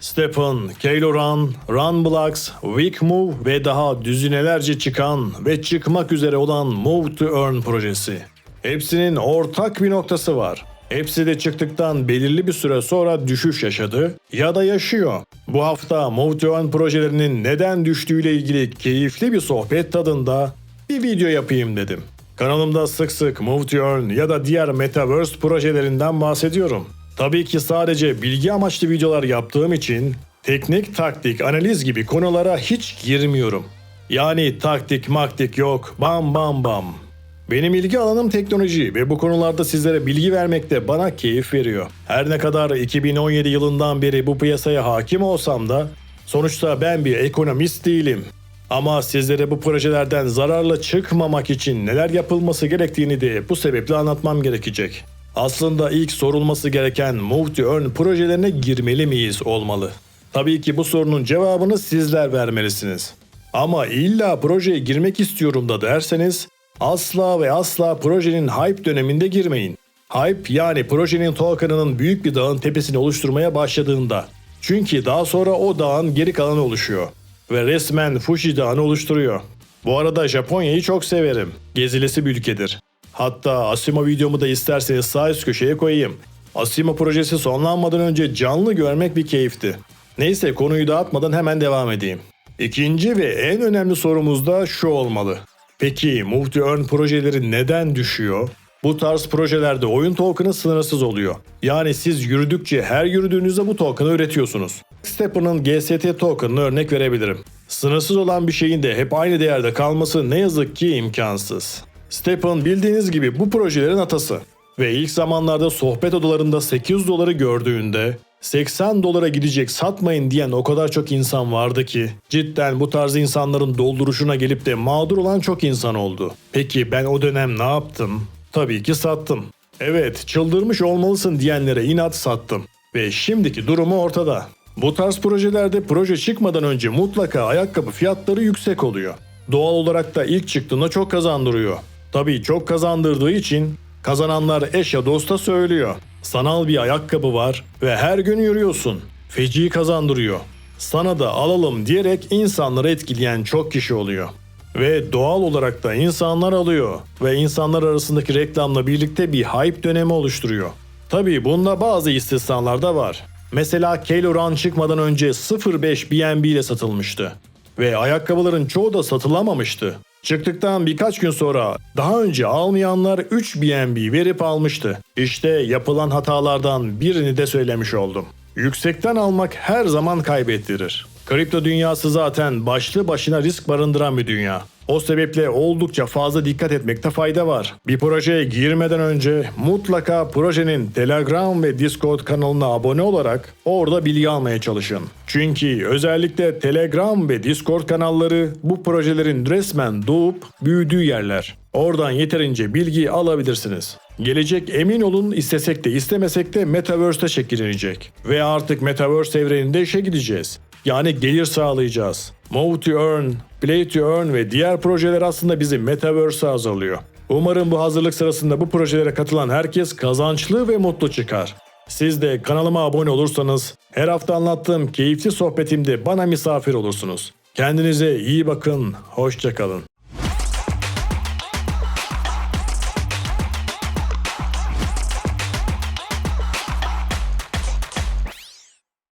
Stephen, Kylo Ren, Runblocks, Weak Move ve daha düzinelerce çıkan ve çıkmak üzere olan Move to Earn projesi. Hepsinin ortak bir noktası var. Hepsi de çıktıktan belirli bir süre sonra düşüş yaşadı ya da yaşıyor. Bu hafta Move to Earn projelerinin neden düştüğüyle ilgili keyifli bir sohbet tadında bir video yapayım dedim. Kanalımda sık sık Move to Earn ya da diğer Metaverse projelerinden bahsediyorum. Tabii ki sadece bilgi amaçlı videolar yaptığım için teknik, taktik, analiz gibi konulara hiç girmiyorum. Yani taktik maktik yok, bam bam bam. Benim ilgi alanım teknoloji ve bu konularda sizlere bilgi vermekte bana keyif veriyor. Her ne kadar 2017 yılından beri bu piyasaya hakim olsam da sonuçta ben bir ekonomist değilim. Ama sizlere bu projelerden zararla çıkmamak için neler yapılması gerektiğini de bu sebeple anlatmam gerekecek. Aslında ilk sorulması gereken Move to Earn projelerine girmeli miyiz olmalı. Tabii ki bu sorunun cevabını sizler vermelisiniz. Ama illa projeye girmek istiyorum da derseniz asla ve asla projenin hype döneminde girmeyin. Hype yani projenin token'ının büyük bir dağın tepesini oluşturmaya başladığında. Çünkü daha sonra o dağın geri kalanı oluşuyor. Ve resmen Fuji Dağı'nı oluşturuyor. Bu arada Japonya'yı çok severim. Gezilesi bir ülkedir. Hatta Asimo videomu da isterseniz sağ üst köşeye koyayım. Asimo projesi sonlanmadan önce canlı görmek bir keyifti. Neyse konuyu dağıtmadan hemen devam edeyim. İkinci ve en önemli sorumuz da şu olmalı. Peki to Earn projeleri neden düşüyor? Bu tarz projelerde oyun token'ı sınırsız oluyor. Yani siz yürüdükçe her yürüdüğünüzde bu token'ı üretiyorsunuz. Stepper'ın GST token'ını örnek verebilirim. Sınırsız olan bir şeyin de hep aynı değerde kalması ne yazık ki imkansız. Stephen bildiğiniz gibi bu projelerin atası. Ve ilk zamanlarda sohbet odalarında 8 doları gördüğünde 80 dolara gidecek satmayın diyen o kadar çok insan vardı ki cidden bu tarz insanların dolduruşuna gelip de mağdur olan çok insan oldu. Peki ben o dönem ne yaptım? Tabii ki sattım. Evet çıldırmış olmalısın diyenlere inat sattım. Ve şimdiki durumu ortada. Bu tarz projelerde proje çıkmadan önce mutlaka ayakkabı fiyatları yüksek oluyor. Doğal olarak da ilk çıktığında çok kazandırıyor. Tabii çok kazandırdığı için kazananlar eşe dosta söylüyor. Sanal bir ayakkabı var ve her gün yürüyorsun. Feci kazandırıyor. Sana da alalım diyerek insanları etkileyen çok kişi oluyor. Ve doğal olarak da insanlar alıyor ve insanlar arasındaki reklamla birlikte bir hype dönemi oluşturuyor. Tabii bunda bazı istisnalar da var. Mesela Kylo Ren çıkmadan önce 0.5 BNB ile satılmıştı. Ve ayakkabıların çoğu da satılamamıştı. Çıktıktan birkaç gün sonra daha önce almayanlar 3 BNB verip almıştı. İşte yapılan hatalardan birini de söylemiş oldum. Yüksekten almak her zaman kaybettirir. Kripto dünyası zaten başlı başına risk barındıran bir dünya. O sebeple oldukça fazla dikkat etmekte fayda var. Bir projeye girmeden önce mutlaka projenin Telegram ve Discord kanalına abone olarak orada bilgi almaya çalışın. Çünkü özellikle Telegram ve Discord kanalları bu projelerin resmen doğup büyüdüğü yerler. Oradan yeterince bilgi alabilirsiniz. Gelecek emin olun istesek de istemesek de Metaverse'te şekillenecek. Ve artık Metaverse evreninde işe gideceğiz. Yani gelir sağlayacağız. Move to Earn, Play to Earn ve diğer projeler aslında bizi Metaverse'e hazırlıyor. Umarım bu hazırlık sırasında bu projelere katılan herkes kazançlı ve mutlu çıkar. Siz de kanalıma abone olursanız her hafta anlattığım keyifli sohbetimde bana misafir olursunuz. Kendinize iyi bakın, hoşçakalın.